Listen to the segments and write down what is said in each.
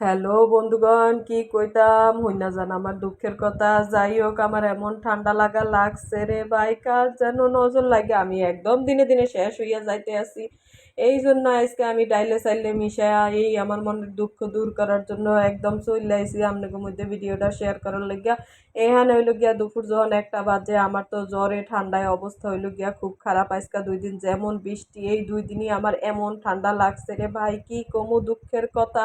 Hello বন্ধুগণ, কি কইতাম? হইনা জান, আমার দুঃখের কথা। যাই হোক আমার এমন ঠান্ডা লাগা লাগছে রে বাইকার যেন নজর লাগে। আমি একদম দিনে দিনে শেষ হইয়া যাইতে আছি। এই জন্য আজকে আমি ডাইলে সাইলে মিশায়া এই আমার মনের দুঃখ দূর করার জন্য একদম চলে আইসি আপনাদের মধ্যে ভিডিওটা শেয়ার করার লাগিয়া। এখানে হইল গিয়া দুপুর যখন একটা বাজে, আমার তো জ্বরে, ঠান্ডায় অবস্থা হইল গিয়া খুব খারাপ। আজকা দুই দিন যেমন বৃষ্টি, এই দুই দিনই আমার এমন ঠান্ডা লাগছে রে ভাই, কি কমু দুঃখের কথা।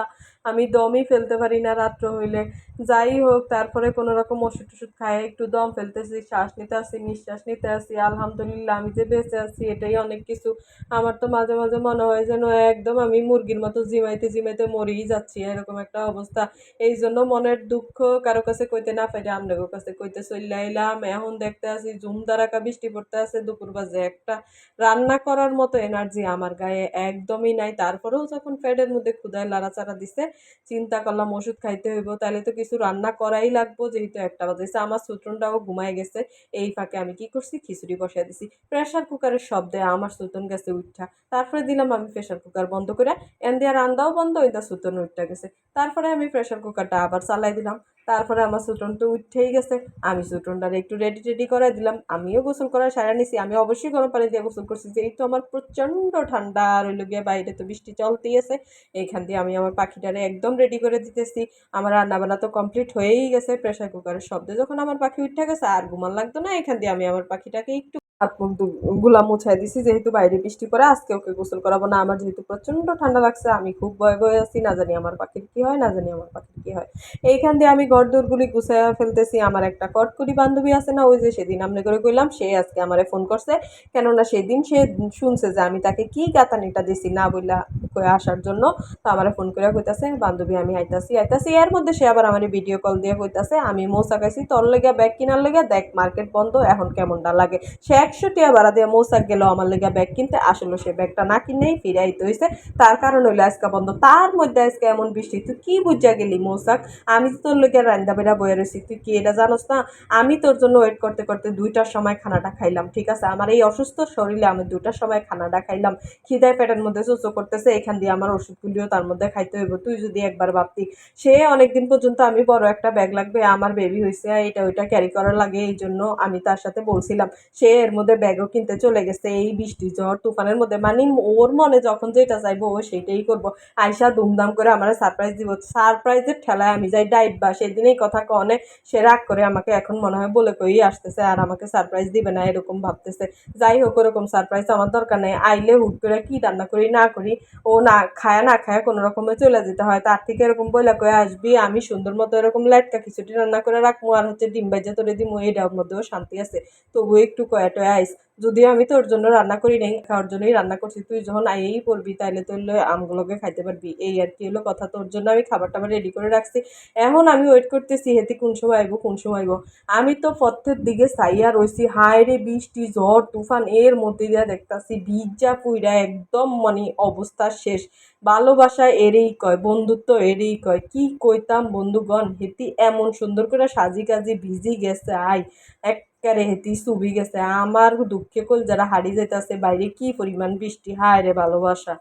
আমি দমই ফেলতে পারি না রাত্র হইলে। যাই হোক, তারপরে কোনো রকম ওষুধ টষুধ খাই একটু দম ফেলতেছি, শ্বাস নিতে আসি, নিঃশ্বাস নিতে আসি। আলহামদুলিল্লাহ, আমি যে বেঁচে আছি, এটাই অনেক কিছু। আমার তো মাঝে মাঝে মনে হয় যেন একদম আমি মুরগির মতো জিমাইতে জিমাইতে মরেই যাচ্ছি, এরকম একটা অবস্থা। এই জন্য মনের দুঃখ কারও কাছে কইতে না পারি আপনাদের কাছে কইতে চলে আইলাম। এখন দেখতে আসি জুম দারাকা বৃষ্টি পড়তে আছে, দুপুর বাজে একটা। রান্না করার মতো এনার্জি আমার গায়ে একদমই নাই। তারপরেও যখন ফ্যাটের মধ্যে ক্ষুদায় লাড়াচাড়া দিছে, চিন্তা করলাম ওষুধ খাইতে হইব, তাহলে তো কিছু রান্না করাই লাগবো, যেহেতু একটা বাজেছে। আমার সুতনটাও ঘুমায় গেছে, এই ফাঁকে আমি কি করছি? খিচুড়ি বসাই দিছি। প্রেশার কুকারের শব্দে আমার সুতন গেছে উঠা তারপরে দিলাম আমি প্রেশার কুকার বন্ধ করে। এন দিয়া রান্দাও বন্ধ ওইটা সুতন উঠটা গেছে। তারপরে আমি প্রেশার কুকারটা আবার চালাই দিলাম। তারপরে আমার সুটন তো উঠেই গেছে। আমি সুটনটারে একটু রেডি টেডি করে দিলাম। আমিও গোসল করা সারা নিছি। আমি অবশ্যই গরম পানি দিয়ে গোসল করছি। যেই তো আমার প্রচণ্ড ঠান্ডা, আর ওই গিয়ে বাইরে তো বৃষ্টি চলতেই আছে, এইখান দিয়ে আমি আমার পাখিটারে একদম রেডি করে দিতেছি। আমার রান্নাবান্না তো কমপ্লিট হয়েই গেছে। প্রেশার কুকারের শব্দে যখন আমার পাখি উঠে গেছে, আর ঘুমান লাগতো না এখান দিয়ে আমি আমার পাখিটাকে একটু হাত মুখগুলা মুছাই দিছি, যেহেতু বাইরে বৃষ্টি পরে আজকে ওকে গোসল করাবো না। আমার যেহেতু প্রচণ্ড ঠান্ডা লাগছে, আমি খুব ভয় ভয়ে আছি, না জানি আমার পাখির কী হয়, না জানি আমার পাখির কী হয়। এইখান দিয়ে আমি গড়দৌড়গুলি গুছাইয়া ফেলতেছি, আমার একটা কটকুরি বান্ধবী আছে না, ওই যে সেদিন আমনে করে কইলাম, সে আজকে আমারে ফোন করছে। কেননা সেদিন সে শুনছে যে আমি তাকে কি গাতানিটা দিছি না বইলা কয়ে আসার জন্য, তো আমার ফোন করে কইতাছে, বান্ধবী, আমি আইতাছি আইতাছি। এর মধ্যে সে আবার আমার ভিডিও কল দিয়ে কইতাছে, আমি মৌসা খাইছি, তোর লেগে ব্যাগ কিনার লেগে দেখ মার্কেট বন্ধ, এখন কেমনটা লাগে? সে একশো টিয়া ভাড়া দিয়ে মৌসাক গেল আমার লেগে ব্যাগ কিনতে আসলে। সে ব্যাগটা না কিনেই ফিরাইতে হয়েছে তার কারণ হইল আজকে বন্ধ। তার মধ্যে আজকে এমন বৃষ্টি। তুই কি বুঝা গেলি মৌসাক আমি তোর লেগে রান্দা বেড়া বয়ে রয়েছি তুই কি এটা জানোস না? আমি তোর জন্য ওয়েট করতে করতে দুইটার সময় খানাটা খাইলাম, ঠিক আছে? আমার এই অসুস্থ শরীরে আমি দুইটার সময় খানাটা খাইলাম। খিদায় পেটের মধ্যে চোচো করতেছে, এখান দিয়ে আমার ওষুধগুলিও তার মধ্যে খাইতে হইব। তুই যদি একবার ভাবতি, সে অনেকদিন পর্যন্ত আমি বড় একটা ব্যাগ লাগবে, আমার বেবি হয়েছে এটা ওইটা ক্যারি করার লাগে এই জন্য আমি তার সাথে বলছিলাম। সে এর মধ্যে ব্যাগও কিনতে চলে গেছে, এই বৃষ্টি ঝড় তুফানের মধ্যে। মানে ওর মনে যখন যেটা চাইব, ও সেইটাই করব। আয়সা দুমদাম করে আমার সারপ্রাইজ দিব। সারপ্রাইজের ঠেলায় আমি যাই, ডাইট বা সেদিনেই কথা কনে সে রাগ করে আমাকে এখন মনে হয় বলে কই আসতেছে আর আমাকে সারপ্রাইজ দিবে না, এরকম ভাবতেছে। যাই হোক, ওরকম সারপ্রাইজ আমার দরকার নেই। আইলে হুট করে কি রান্না করি, না করি, ও না খায় না খায়, কোনো রকমে চলে যেতে হয়। তার থেকে এরকম বইলা কয়ে আসবি, আমি সুন্দর মতো এরকম লাইটকা খিচুড়ি রান্না করে রাখব আর হচ্ছে ডিম বাজা তোরে দিমু এইটার মধ্যেও শান্তি আছে। তবুও একটু কয়া আইস যদিও আমি তোর জন্য রান্না করি নাই, খাওয়ার জন্যই রান্না করছি। তুই যখন আইয়েই পড়বি, তাইলে তোর আমগুলোকে খাইতে পারবি। এই আর কি হলো কথা, তোর জন্য আমি খাবার টাবার রেডি করে রাখছি। এখন আমি ওয়েট করতেছি, হেতি কোন সময় আইবো, কোন সময় আইবো। আমি তো পথের দিকে সাইয়া রয়েছি হায় রে বৃষ্টি, ঝড়, তুফান, এর মধ্যে দিয়া দেখতাছি, ভিজা পুইরা একদম মানে অবস্থা শেষ। ভালোবাসা এরেই কয়, বন্ধুত্ব এরেই কয়। কি কইতাম বন্ধুগণ, হেতি এমন সুন্দর করে সাজি কাজি ভিজি গেছে আই এক ক্যারে হেতি চুবি গেছে। আমার দুঃখে কল যারা হারিয়ে যেতেছে বাইরে কি পরিমাণ বৃষ্টি? হায় রে ভালোবাসা।